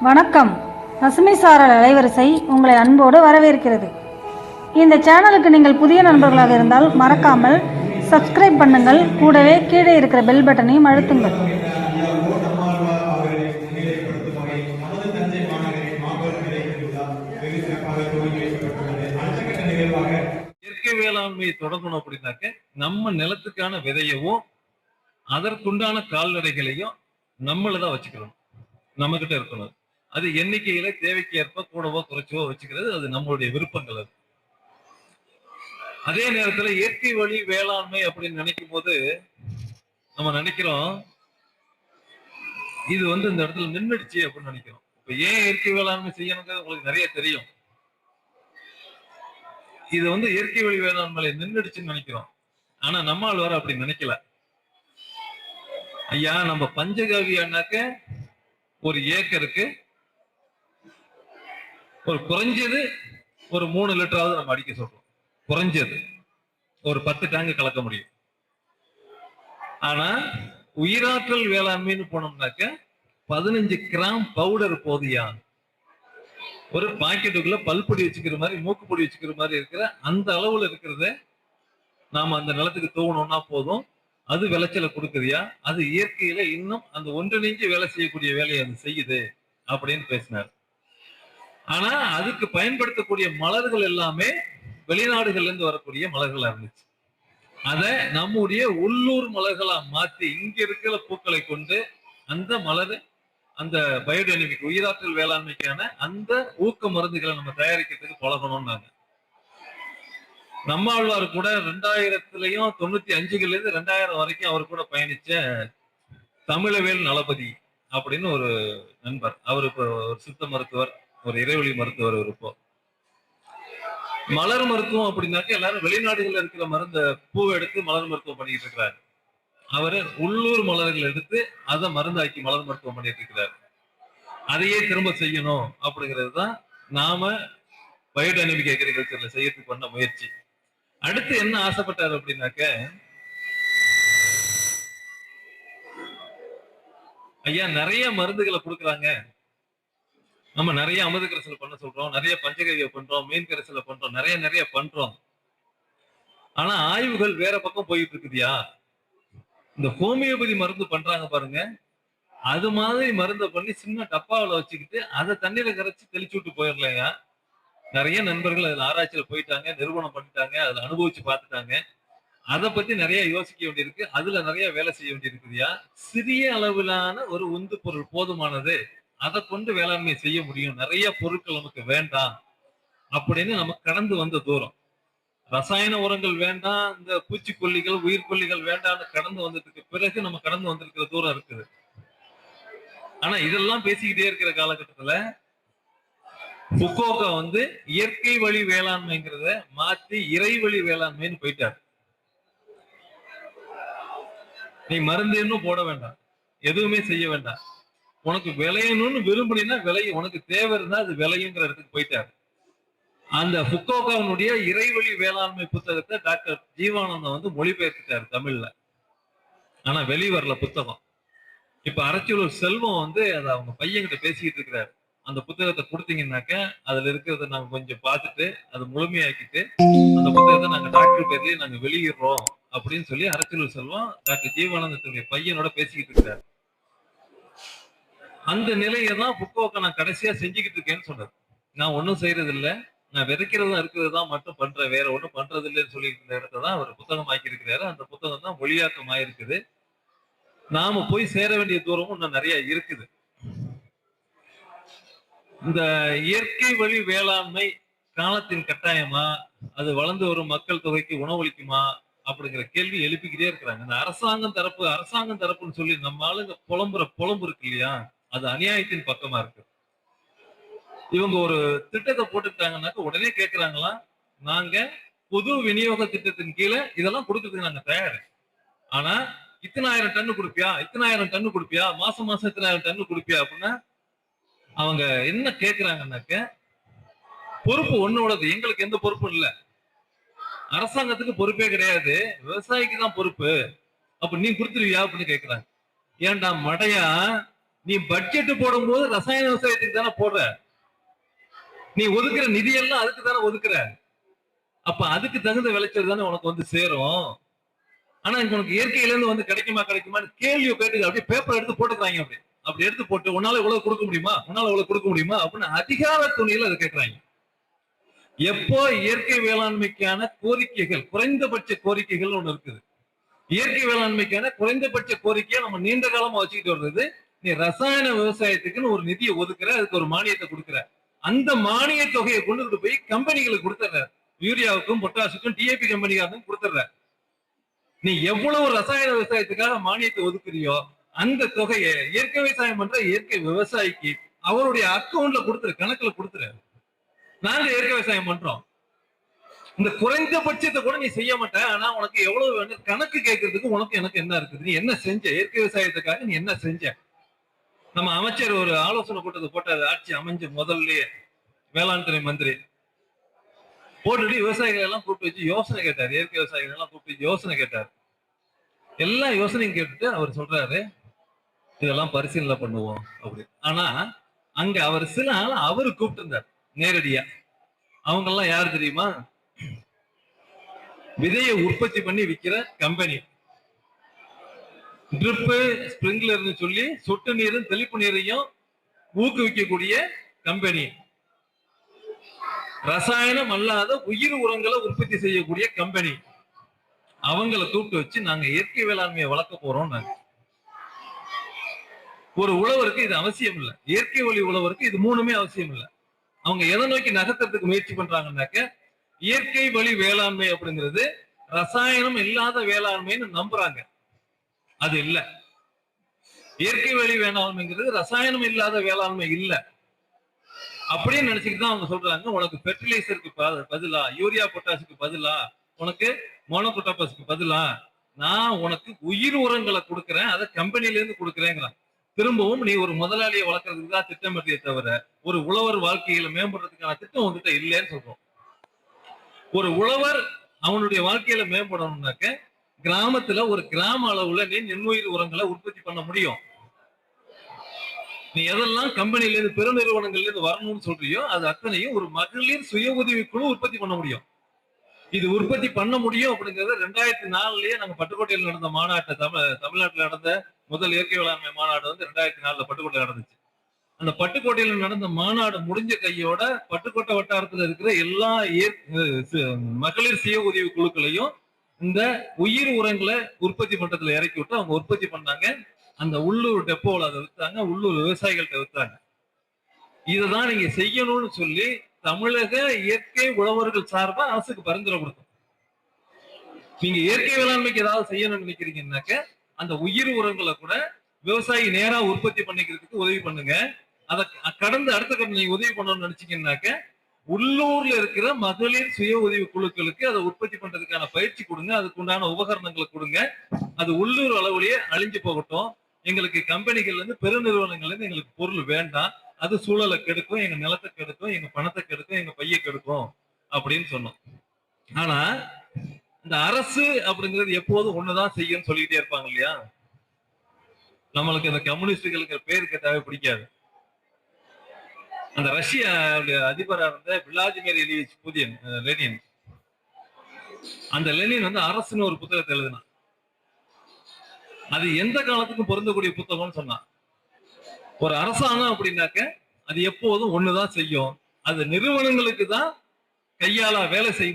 வணக்கம். பசுமை சாரல் அலைவரிசை உங்களை அன்போடு வரவேற்கிறது. இந்த சேனலுக்கு நீங்கள் புதிய நண்பர்களாக இருந்தால் மறக்காமல் சப்ஸ்கிரைப் பண்ணுங்கள். கூடவே கீழே இருக்கிற பெல் பட்டனையும் அழுத்துங்கள். இயற்கை வேளாண்மையை தொடங்கணும் அப்படின்னாக்க நம்ம நிலத்துக்கான விதையவும் அதற்குண்டான கால்நடைகளையும் நம்மளதான் வச்சுக்கணும். நம்ம கிட்ட இருக்கணும். அது எண்ணிக்கையில தேவைக்கு ஏற்ப கூடவோ குறைச்சவோ வச்சுக்கிறது அது நம்மளுடைய விருப்பங்கள் அது. அதே நேரத்துல இயற்கை வழி வேளாண்மை அப்படின்னு நினைக்கும் போது நம்ம நினைக்கிறோம் இது வந்து இந்த இடத்துல நின்றுடுச்சு அப்படின்னு நினைக்கிறோம். இப்ப ஏன் இயற்கை வேளாண்மை செய்யணுங்கிறது உங்களுக்கு நிறைய தெரியும். இது வந்து இயற்கை வழி வேளாண்மை நின்றுடுச்சுன்னு நினைக்கிறோம். ஆனா நம்மால் வர அப்படி நினைக்கல. ஐயா நம்ம பஞ்சகவியானாக்க ஒரு ஏக்கருக்கு ஒரு குறைஞ்சது ஒரு மூணு லிட்டராவது நம்ம அடிக்க சொல்றோம். குறைஞ்சது. ஒரு பத்து டேங்கு கலக்க முடியும். ஆனா உயிராற்றல் வேளாண்மைன்னு போனோம்னாக்க பதினஞ்சு கிராம் பவுடர் போதியா ஒரு பாக்கெட்டுக்குள்ள பல்பொடி வச்சுக்கிற மாதிரி மூக்குப்பொடி வச்சுக்கிற மாதிரி இருக்கிற அந்த அளவுல இருக்கிறத நாம அந்த நிலத்துக்கு தூவணும்னா போதும். அது விளைச்சலை கொடுக்குறியா அது இயற்கையில இன்னும் அந்த ஒன்றிணைஞ்சு வேலை செய்யக்கூடிய வேலையை அது செய்யுது அப்படின்னு பேசினார். ஆனா அதுக்கு பயன்படுத்தக்கூடிய மலர்கள் எல்லாமே வெளிநாடுகள்ல இருந்து வரக்கூடிய மலர்களா இருந்துச்சு. அத நம்முடைய உள்ளூர் மலர்களா மாத்தி இங்க இருக்கிற பூக்களை கொண்டு அந்த மலர் அந்த பயோடைனமிக் உயிராற்றல் வேளாண்மைக்கான அந்த ஊக்க மருந்துகளை நம்ம தயாரிக்கிறதுக்கு பழகணும்னாங்க. நம்மாழ்வார் கூட ரெண்டாயிரத்துலயும் தொண்ணூத்தி அஞ்சுகள்ல இருந்து ரெண்டாயிரம் வரைக்கும் அவர் கூட பயணிச்ச தமிழவேல் நலபதி அப்படின்னு ஒரு நண்பர். அவர் இப்போ ஒரு சித்த மருத்துவர். ஒரு இறைவழி மருத்துவர் அவர் மலர் மருத்துவம் அப்படின்னாக்க எல்லாரும் வெளிநாடுகள்ல இருக்கிற மருந்த பூவை எடுத்து மலர் மருத்துவம் பண்ணிட்டு இருக்கிறாரு. அவரு உள்ளூர் மலர்கள் எடுத்து அதை மருந்தாக்கி மலர் மருத்துவம் பண்ணிட்டு இருக்கிறாரு. அதையே திரும்ப செய்யணும் அப்படிங்கிறது தான் நாம பயோடைனமிக் அக்ரிகல்ச்சர்ல செய்யறதுக்கு பண்ண முயற்சி. அடுத்து என்ன ஆசைப்பட்டாரு அப்படின்னாக்க ஐயா நிறைய மருந்துகளை கொடுக்குறாங்க. நம்ம நிறைய அமிர்த கரைசல் பண்ண சொல்றோம் நிறைய பஞ்சகவியை பண்றோம் மீன் கரைசலை பண்றோம் நிறைய நிறைய பண்றோம். ஆனா ஆய்வுகள் வேற பக்கம் போயிட்டு இருக்குதுயா இந்த ஹோமியோபதி மருந்து பண்றாங்க பாருங்க. அது மாதிரி மருந்தை பண்ணி சின்ன டப்பாவில் வச்சுக்கிட்டு அதை தண்ணியில கரைச்சி தெளிச்சு விட்டு போயிடலையா? நிறைய நண்பர்கள் அதுல ஆராய்ச்சியில போயிட்டாங்க நிறுவனம் பண்ணிட்டாங்க அதுல அனுபவிச்சு பார்த்துட்டாங்க. அதை பத்தி நிறைய யோசிக்க வேண்டியிருக்கு. அதுல நிறைய வேலை செய்ய வேண்டியிருக்குதுயா? சிறிய அளவிலான ஒரு உந்து பொருள் போதுமானது. அதை கொண்டு வேளாண்மை செய்ய முடியும். நிறைய பொருட்கள் நமக்கு வேண்டாம் அப்படின்னு நம்ம கடந்து வந்த தூரம். ரசாயன உரங்கள் வேண்டாம் இந்த பூச்சிக்கொல்லிகள் உயிர்கொல்லிகள் வேண்டாம்னு கடந்து வந்ததுக்கு பிறகு நம்ம கடந்து வந்திருக்கிற தூரம் இருக்குது. ஆனா இதெல்லாம் பேசிக்கிட்டே இருக்கிற காலகட்டத்துல புக்கோக்கா வந்து இயற்கை வழி வேளாண்மைங்கிறத மாத்தி இறை வழி வேளாண்மைன்னு போயிட்டார். நீ மருந்து இன்னும் போட வேண்டாம். எதுவுமே செய்ய வேண்டாம். உனக்கு விளையணும்னு விரும்புனீங்கன்னா விளையும் உனக்கு தேவை இருந்தா அது விளையுங்கிற இடத்துக்கு போயிட்டாரு. அந்த புக்கோகாவினுடைய இறைவழி வேளாண்மை புத்தகத்தை டாக்டர் ஜீவானந்தம் வந்து மொழிபெயர்த்துட்டாரு தமிழ்ல. ஆனா வெளி வரல புத்தகம். இப்ப அரச்சலூர் செல்வம் வந்து அதை அவங்க பையன்கிட்ட பேசிக்கிட்டு இருக்கிறாரு. அந்த புத்தகத்தை கொடுத்தீங்கன்னாக்க அதுல இருக்கிறத நாங்க கொஞ்சம் பார்த்துட்டு அதை முழுமையாக்கிட்டு அந்த புத்தகத்தை நாங்க டாக்டர் பேர்லயே நாங்க வெளியிடுறோம் அப்படின்னு சொல்லி அரச்சலூர் செல்வம் டாக்டர் ஜீவானந்தத்துடைய பையனோட பேசிக்கிட்டு இருக்கிறாரு. அந்த நிலையை தான் புக்கோக்க நான் கடைசியா செஞ்சுக்கிட்டு இருக்கேன்னு சொன்னது நான் ஒன்றும் செய்யறது இல்லை நான் விதைக்கிறதும் இருக்கிறது தான் மட்டும் பண்றேன். வேற ஒன்றும் பண்றது இல்லைன்னு சொல்லிட்டு இருந்த இடத்த தான் அவர் புத்தகம் ஆக்கியிருக்கிறாரு அந்த புத்தகம் தான் மொழியாக்கம் ஆயிருக்குது நாம போய் சேர வேண்டிய தூரமும் இன்னும் நிறைய இருக்குது. இந்த இயற்கை வழி வேளாண்மை காலத்தின் கட்டாயமா? அது வளர்ந்து வரும் மக்கள் தொகைக்கு உணவளிக்குமா அப்படிங்கிற கேள்வி எழுப்பிக்கிட்டே இருக்கிறாங்க. இந்த அரசாங்கம் தரப்பு அரசாங்கம் தரப்புன்னு சொல்லி நம்ம ஆளுங்க புலம்புற புலம்பு இருக்கு இல்லையா? அது அநியாயத்தின் பக்கமா இருக்கு. இவங்க ஒரு திட்டத்தை போட்டுட்டாங்கன்னாக்க உடனே கேட்கிறாங்களா நாங்க பொது விநியோக திட்டத்தின் கீழே இதெல்லாம் கொடுக்கறதுக்கு நாங்க தயார். ஆனா இத்தனாயிரம் டன்னு கொடுப்பியா? இத்தனாயிரம் டன்னு கொடுப்பியா? மாசம் மாசம் இத்தனாயிரம் டன்னு கொடுப்பியா? அப்படின்னா அவங்க என்ன கேக்குறாங்கன்னாக்க பொறுப்பு ஒன்னோடது. எங்களுக்கு எந்த பொறுப்பும் இல்லை. அரசாங்கத்துக்கு பொறுப்பே கிடையாது. விவசாயிக்கு தான் பொறுப்பு. அப்ப நீ கொடுத்துருவியா? அப்படின்னு கேக்குறாங்க. ஏன்டா மடையா? நீ பட்ஜெட் போடும்போது ரசாயன விவசாயத்துக்கு தானே போடுற? நீ ஒதுக்குற நிதியெல்லாம் அதுக்கு தானே ஒதுக்குற? அப்ப அதுக்கு தகுந்த விளைச்சல் தானே உனக்கு வந்து சேரும். ஆனா உனக்கு இயற்கையில இருந்து வந்து கிடைக்குமா கிடைக்குமான்னு கேள்வி கேட்டு அப்படியே பேப்பர் எடுத்து போட்டுக்கிறாங்க அப்படி. அப்படி எடுத்து போட்டு உன்னால இவ்வளவு கொடுக்க முடியுமா? உன்னால இவ்வளவு கொடுக்க முடியுமா? அப்படின்னு அதிகார துணியில அதை கேட்கறாங்க. எப்போ இயற்கை வேளாண்மைக்கான கோரிக்கைகள் குறைந்தபட்ச கோரிக்கைகள் ஒண்ணு இருக்குது. இயற்கை வேளாண்மைக்கான குறைந்தபட்ச கோரிக்கையை நம்ம நீண்ட காலமா வச்சுக்கிட்டு வர்றது நீ ரசாயன விவசாயத்துக்குன்னு ஒரு நிதியை ஒதுக்குற அதுக்கு ஒரு மானியத்தை கொடுக்குற. அந்த மானிய தொகையை கொண்டுகிட்டு போய் கம்பெனிகளுக்கு கொடுத்துற யூரியாவுக்கும் பொட்டாசுக்கும் டிஏபி கம்பெனிக்காரனுக்கும் கொடுத்துற நீ எவ்வளவு ரசாயன விவசாயத்துக்காக மானியத்தை ஒதுக்குறியோ அந்த தொகையை இயற்கை விவசாயம் பண்ற இயற்கை விவசாயிக்கு அவருடைய அக்கவுண்ட்ல கொடுத்துரு கணக்குல கொடுத்துரு. நாங்க இயற்கை விவசாயம் பண்றோம். இந்த குறைந்தபட்சத்தை கூட நீ செய்ய மாட்டேன் ஆனா உனக்கு எவ்வளவு வேணும்? கணக்கு கேட்கறதுக்கு உனக்கு எனக்கு என்ன இருக்குது? நீ என்ன செஞ்ச? இயற்கை விவசாயத்துக்காக நீ என்ன செஞ்ச? நம்ம அமைச்சர் ஒரு ஆலோசனை கூட்டத்தை போட்டாரு. ஆட்சி அமைஞ்ச முதல்லயே வேளாண் துறை மந்திரி. போட்டுட்டு விவசாயிகள் எல்லாம் கூப்பிட்டு வச்சு யோசனை கேட்டார். இயற்கை விவசாயிகள் எல்லாம் கூப்பிட்டு வச்சு யோசனை கேட்டார். எல்லா யோசனையும் கேட்டுட்டு அவர் சொல்றாரு இதெல்லாம் பரிசீலனை பண்ணுவோம் அப்படி ஆனா அங்க அவர் சில ஆள் அவரு கூப்பிட்டு இருந்தார் நேரடியா. அவங்க எல்லாம் யார் தெரியுமா? விதையை உற்பத்தி பண்ணி விற்கிற கம்பெனி ட்ரிப்பு ஸ்ப்ரிங்க்லர்னு சொல்லி சொட்டு நீரும் தெளிப்பு நீரையும் ஊக்குவிக்கக்கூடிய கம்பெனி ரசாயனம் அல்லாத உயிர் உரங்களை உற்பத்தி செய்யக்கூடிய கம்பெனி அவங்கள கூப்பிட்டு வச்சு நாங்க இயற்கை வேளாண்மையை வளர்க்க போறோம் நாங்க. ஒரு உழவருக்கு இது அவசியம் இல்லை. இயற்கை வழி உழவருக்கு இது மூணுமே அவசியம் இல்லை. அவங்க எதை நோக்கி நகர்த்துறதுக்கு முயற்சி பண்றாங்கன்னாக்க இயற்கை வழி வேளாண்மை அப்படிங்கிறது ரசாயனம் இல்லாத வேளாண்மைன்னு நம்புறாங்க. அது இல்ல. இயற்கை வழி வேளாண்மைங்கிறது ரசாயனம் இல்லாத வேளாண்மை இல்ல. அப்படியே நினைச்சுக்கிட்டு தான் அவங்க சொல்றாங்க உனக்கு ஃபெர்டிலைசருக்கு பதிலா யூரியா பொட்டாசுக்கு பதிலா உனக்கு மோனோபொட்டாபஸ்க்கு பதிலா நான் உனக்கு உயிர் உரங்களை கொடுக்குறேன் அதை கம்பெனில இருந்து கொடுக்குறேங்கிறான். திரும்பவும் நீ ஒரு முதலாளியை வளர்க்கறதுக்கு தான் திட்டமிட்டே தவிர ஒரு உழவர் வாழ்க்கையில மேம்படுறதுக்கான திட்டம் உங்ககிட்ட இல்லைன்னு சொல்றோம். ஒரு உழவர் அவனுடைய வாழ்க்கையில மேம்படணும்னாக்க கிராமத்துல ஒரு கிராம அளவுல நீ நுண்ணுயிர் உரங்களை உற்பத்தி பண்ண முடியும். நீ எதெல்லாம் கம்பெனில இருந்து பெருநிறுவனங்கள்ல இருந்து வரணும்னு சொல்றியோ அது அத்தனையும் ஒரு மகளிர் சுய உதவி குழு உற்பத்தி பண்ண முடியும். இது உற்பத்தி பண்ண முடியும் அப்படிங்கறது ரெண்டாயிரத்தி நாலுலயே நாங்க பட்டுக்கோட்டையில் நடந்த மாநாட்டை தமிழ் தமிழ்நாட்டில் நடந்த முதல் இயற்கை வேளாண்மை மாநாடு வந்து ரெண்டாயிரத்தி நாலுல பட்டுக்கோட்டையில் நடந்துச்சு. அந்த பட்டுக்கோட்டையில் நடந்த மாநாடு முடிஞ்ச கையோட பட்டுக்கோட்டை வட்டாரத்துல இருக்கிற எல்லா சு- மகளிர் சுய உதவி குழுக்களையும் இந்த உயிர் உரங்களை உற்பத்தி பண்றதுல இறக்கி விட்டு அவங்க உற்பத்தி பண்ணாங்க. அந்த உள்ளூர் டெப்போவில் அதை வித்தாங்க உள்ளூர் விவசாயிகள்கிட்ட வித்தாங்க. இதுதான் நீங்க செய்யணும்னு சொல்லி தமிழக இயற்கை உழவர்கள் சார்பா அரசுக்கு பரிந்துரை கொடுத்தோம். நீங்க இயற்கை வேளாண்மைக்கு ஏதாவது செய்யணும்னு நினைக்கிறீங்கன்னாக்க அந்த உயிர் உரங்களை கூட விவசாயி நேரா உற்பத்தி பண்ணிக்கிறதுக்கு உதவி பண்ணுங்க. அதை கடந்து அடுத்த கட்ட நீங்க உதவி பண்ணணும்னு நினைச்சீங்கன்னாக்க உள்ளூர்ல இருக்கிற மகளிர் சுய உதவி குழுக்களுக்கு அதை உற்பத்தி பண்றதுக்கான பயிற்சி கொடுங்க. அதுக்கு உண்டான உபகரணங்களை கொடுங்க. அது உள்ளூர் அளவுலயே அழிஞ்சு போகட்டும். எங்களுக்கு கம்பெனிகள்ல இருந்து பெருநிறுவனங்கள்ல இருந்து எங்களுக்கு பொருள் வேண்டாம். அது சூழலை கெடுக்கும் எங்க நிலத்தை கெடுக்கும் எங்க பணத்தை கெடுக்கும் எங்க பைய கெடுக்கும் அப்படின்னு சொன்னோம். ஆனா இந்த அரசு அப்படிங்கிறது எப்போதும் ஒண்ணுதான் செய்யும்னு சொல்லிக்கிட்டே இருப்பாங்க இல்லையா? நம்மளுக்கு இந்த கம்யூனிஸ்டுகளுக்கு பேர் கேட்டாவே பிடிக்காது. அந்த ரஷ்ய அதிபரா இருந்த விளாதிமிர் இலிவிச் புதியன் லெனின். அந்த லெனின் வந்து அரசுன்னு ஒரு புத்தகத்தை எழுதினான். அது எந்த காலத்துக்கும் பொருந்தக்கூடிய புத்தகம்னு சொன்னான். ஒரு அரசாங்கம் அப்படின்னாக்க அது எப்போதும் ஒண்ணுதான் செய்யும். அது நிறுவனங்களுக்கு தான் கையால வேலை செய்யும்.